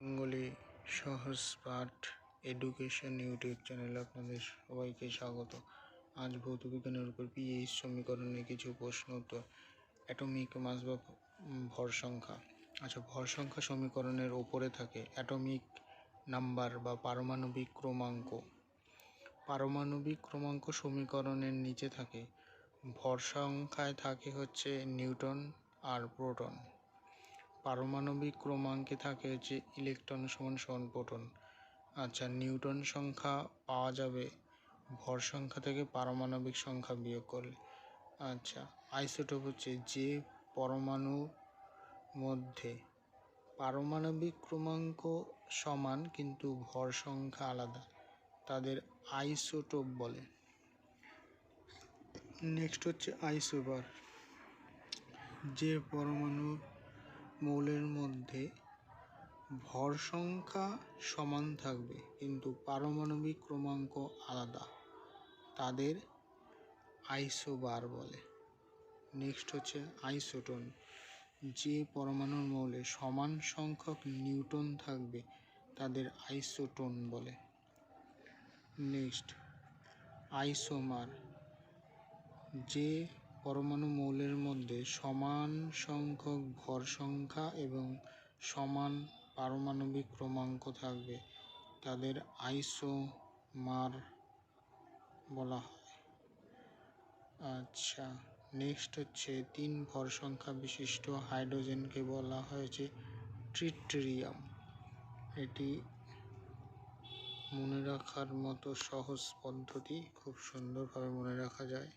Bengali সহজ পাঠ education YouTube চ্যানেলে আপনাদের সবাইকে স্বাগত। আজ ভৌত বিজ্ঞানের উপর পিএইচ সমীকরণের কিছু প্রশ্ন উত্তর। অ্যাটমিক মাস বা ভর সংখ্যা। আচ্ছা ভর সংখ্যা সমীকরণের ওপরে থাকে অ্যাটমিক নাম্বার বা পারমাণবিক ক্রমাঙ্ক। পারমাণবিক ক্রমাঙ্ক সমীকরণের নিচে থাকে। ভর সংখ্যায় থাকে হচ্ছে নিউটন আর প্রোটন। পারমাণবিক ক্রমাঙ্কে থাকে হচ্ছে ইলেকট্রন সমান সমান প্রোটন। আচ্ছা নিউটন সংখ্যা পাওয়া যাবে ভর সংখ্যা থেকে পারমাণবিক সংখ্যা বিয়োগ করলে। আচ্ছা আইসোটোপ হচ্ছে যে পরমাণুর মধ্যে পারমাণবিক ক্রমাঙ্ক সমান কিন্তু ভর সংখ্যা আলাদা, তাদের আইসোটোপ বলে। নেক্সট হচ্ছে আইসোবার। যে পরমাণু মৌলের মধ্যে ভর সংখ্যা সমান থাকবে, কিন্তু পারমাণবিক ক্রমাঙ্ক আলাদা। তাদের আইসোবার বলে। নেক্সট হচ্ছে আইসোটোন। যে পরমাণুর মৌলে সমান সংখ্যক নিউটন থাকবে, তাদের আইসোটোন বলে। Next, isomer. যে পরমাণু মৌলের মধ্যে সমান সংখ্যক ভর সংখ্যা এবং সমান পারমাণবিক ক্রমাঙ্ক থাকবে। তাদের আইসোমার বলা হয়। আচ্ছা নেক্সট হচ্ছে তিন ভর সংখ্যা বিশিষ্ট হাইড্রোজেনকে বলা হয়েছে ট্রিটেরিয়াম। এটি মনে রাখার মতো সহজ পদ্ধতি, খুব সুন্দরভাবে মনে রাখা যায়।